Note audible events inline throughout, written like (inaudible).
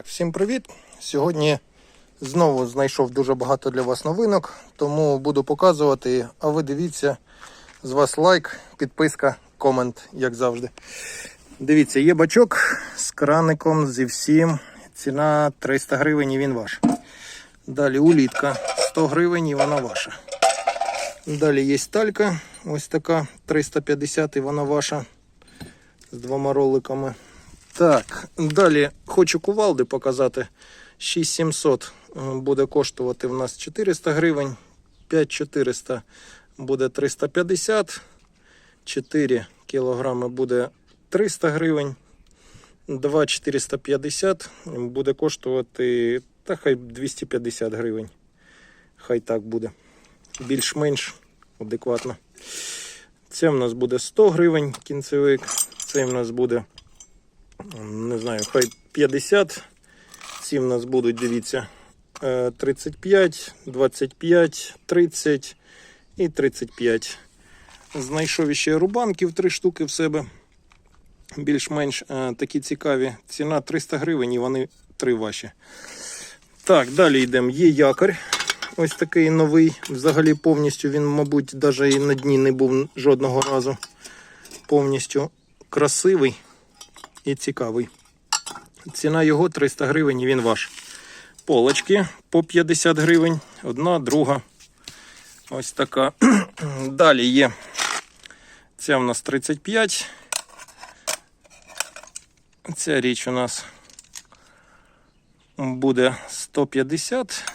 Так, всім привіт! Сьогодні знову знайшов дуже багато для вас новинок, тому буду показувати. А ви дивіться, з вас лайк, підписка, комент, як завжди. Дивіться, є бачок з краником, зі всім. Ціна 300 гривень і він ваш. Далі улітка 100 гривень і вона ваша. Далі є сталька, ось така 350 і вона ваша з двома роликами. Так, далі хочу кувалди показати. 6700 е, буде коштувати в нас 400 гривень, 5400 буде 350, 4 кілограми буде 300 гривень, 2450 буде коштувати, та хай 250 гривень. Хай так буде. Більш-менш адекватно. Це в нас буде 100 гривень кінцевик, це в нас буде не знаю, хай 50. Ці в нас будуть, дивіться, е, 35, 25, 30 і 35. Знайшов ще рубанків три штуки в себе. Більш-менш е, такі цікаві. Ціна 300 гривень і вони три ваші. Так, далі йдемо. Є якорь. Ось такий новий. Взагалі повністю він, мабуть, навіть і на дні не був жодного разу. Повністю красивий і цікавий. Ціна його 300 гривень і він ваш. Полочки по 50 гривень. Одна, друга. Ось така. (clears throat) Далі є. Ця у нас 35. Ця річ у нас буде 150.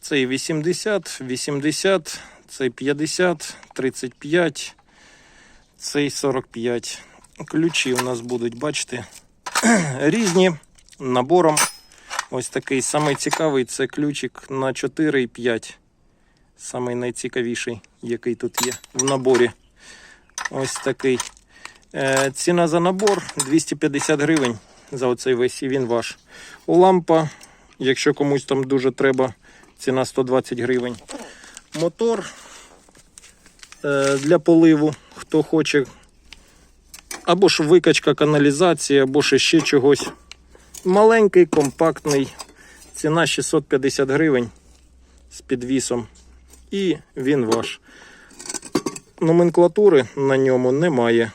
Цей 80, 80, цей 50, 35, цей 45. Ключі у нас будуть, бачите, (clears throat) різні набором. Ось такий самий цікавий це ключик на 4 і 5. Самий найцікавіший, який тут є в наборі. Ось такий. Е, ціна за набор 250 гривень за оцей весь і він ваш. Лампа, якщо комусь там дуже треба, ціна 120 гривень. Мотор е, для поливу, хто хоче або ж викачка каналізації, або ж ще чогось. Маленький, компактний. Ціна 650 гривень з підвісом. І він ваш. Номенклатури на ньому немає.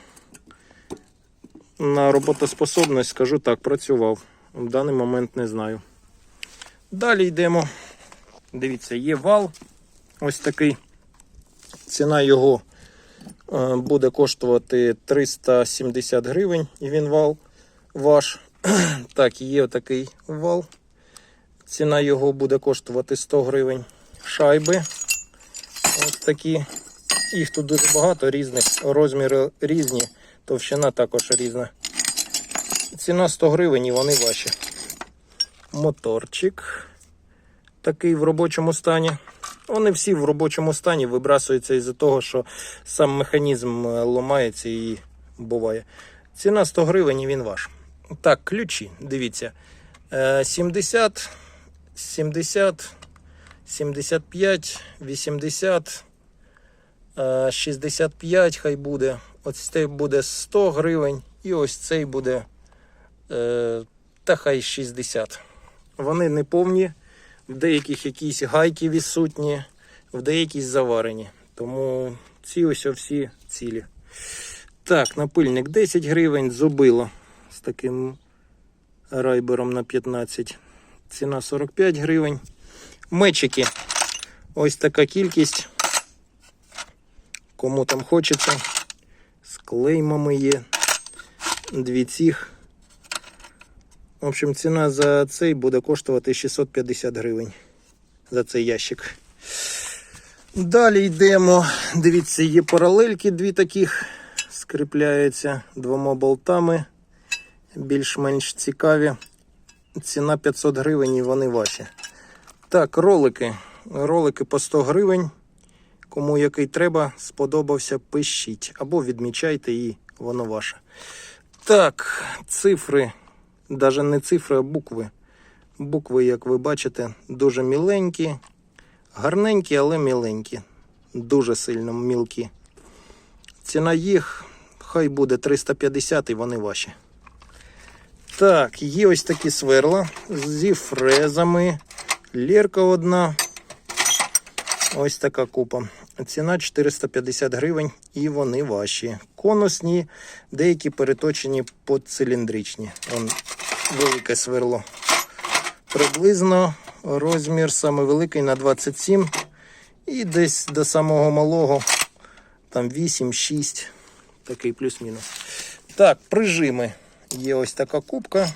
На роботоспособність, скажу так, працював. В даний момент не знаю. Далі йдемо. Дивіться, є вал. Ось такий. Ціна його буде коштувати 370 гривень і він вал ваш. (clears throat) Так, є такий вал. Ціна його буде коштувати 100 гривень. Шайби. Ось такі. Їх тут дуже багато різних, розміри різні, товщина також різна. Ціна 100 гривень і вони ваші. Моторчик. Такий в робочому стані. Вони всі в робочому стані вибрасуються із-за того, що сам механізм е, ламається і буває. Ціна 100 гривень і він ваш. Так, ключі, дивіться. Е, 70, 70, 75, 80, е, 65 хай буде. Ось цей буде 100 гривень і ось цей буде е, та хай 60. Вони не повні в деяких якісь гайки відсутні, в деяких заварені. Тому ці ось всі цілі. Так, напильник 10 гривень, зубило з таким райбером на 15. Ціна 45 гривень. Мечики. Ось така кількість. Кому там хочеться. З клеймами є. Дві цих. В общем, ціна за цей буде коштувати 650 гривень за цей ящик. Далі йдемо. Дивіться, є паралельки дві таких. Скріпляються двома болтами. Більш-менш цікаві. Ціна 500 гривень і вони ваші. Так, ролики. Ролики по 100 гривень. Кому який треба, сподобався, пишіть. Або відмічайте і воно ваше. Так, цифри навіть не цифри, а букви. Букви, як ви бачите, дуже міленькі, гарненькі, але міленькі. Дуже сильно мілкі. Ціна їх хай буде 350 і вони ваші. Так, є ось такі сверла зі фрезами. Лірка одна. Ось така купа. Ціна 450 гривень і вони ваші. Конусні, деякі переточені подциліндричні. Вон велике сверло. Приблизно розмір саме великий на 27 і десь до самого малого там 8-6. Такий плюс-мінус. Так, прижими. Є ось така кубка.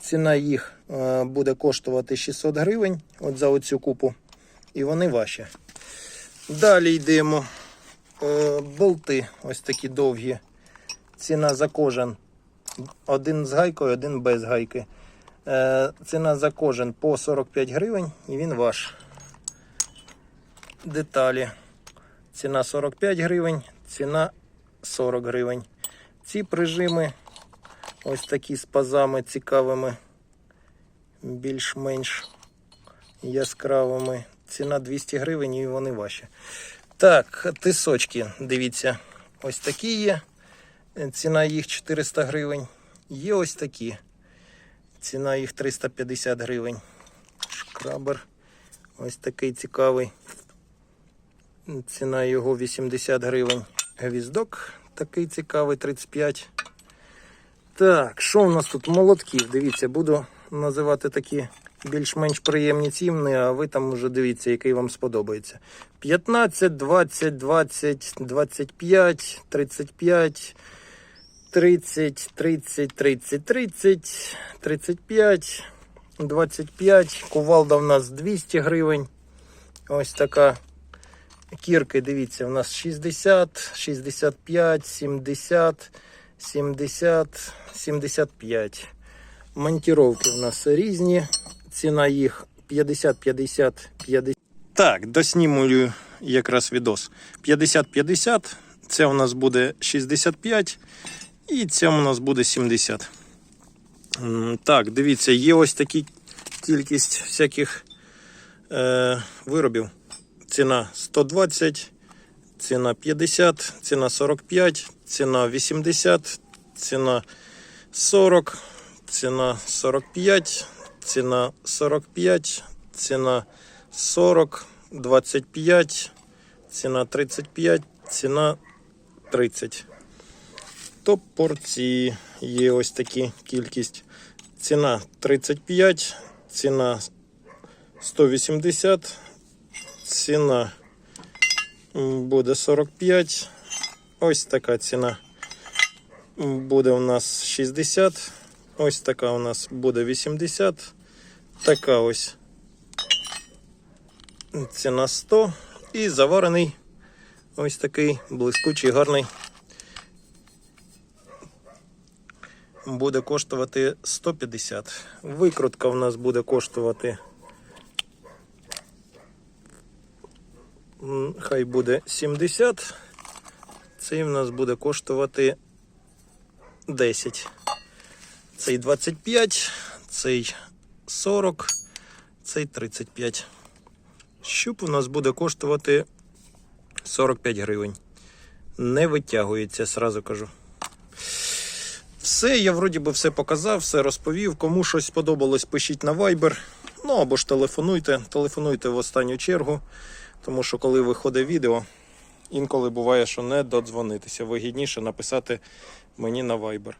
Ціна їх е, буде коштувати 600 гривень от за оцю купу. І вони ваші. Далі йдемо. Е, болти ось такі довгі. Ціна за кожен. Один з гайкою, один без гайки. Е, ціна за кожен по 45 гривень і він ваш. Деталі. Ціна 45 гривень, ціна 40 гривень. Ці прижими ось такі з пазами цікавими, більш-менш яскравими. Ціна 200 гривень і вони ваші. Так, тисочки, дивіться, ось такі є. Ціна їх 400 гривень. Є ось такі. Ціна їх 350 гривень. Шкрабер. Ось такий цікавий. Ціна його 80 гривень. Гвіздок такий цікавий, 35. Так, що в нас тут? Молотків. Дивіться, буду називати такі більш-менш приємні ціни, а ви там вже дивіться, який вам сподобається. 15, 20, 20, 25, 35, 30, 30, 30, 30, 35, 25. Кувалда в нас 200 гривень. Ось така. Кірки, дивіться, у нас 60, 65, 70, 70, 75. Монтіровки у нас різні. Ціна їх 50, 50, 50. Так, доснімую якраз відос. 50, 50. Це у нас буде 65. І це у нас буде 70. Так, дивіться, є ось такі кількість всяких е, виробів. Ціна 120, ціна 50, ціна 45, ціна 80, ціна 40, ціна 45, ціна 45, ціна 40, 25, ціна 35, ціна 30. Топорці є ось такі кількість. Ціна 35, ціна 180, ціна буде 45. Ось така ціна буде у нас 60. Ось така у нас буде 80. Така ось ціна 100. І заварений ось такий блискучий, гарний. Буде коштувати 150. Викрутка в нас буде коштувати хай буде 70. Цей в нас буде коштувати 10. Цей 25, цей 40, цей 35. Щуп у нас буде коштувати 45 гривень. Не витягується, сразу кажу. Все, я вроді би все показав, все розповів. Кому щось сподобалось, пишіть на Viber. Ну або ж телефонуйте. Телефонуйте в останню чергу. Тому що коли виходить відео, інколи буває, що не додзвонитися. Вигідніше написати мені на Viber.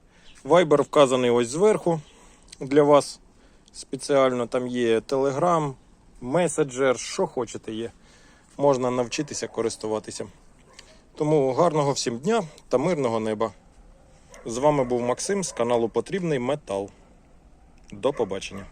Viber вказаний ось зверху для вас спеціально. Там є Telegram, меседжер, що хочете є. Можна навчитися користуватися. Тому гарного всім дня та мирного неба. З вами був Максим з каналу Потрібний Метал. До побачення.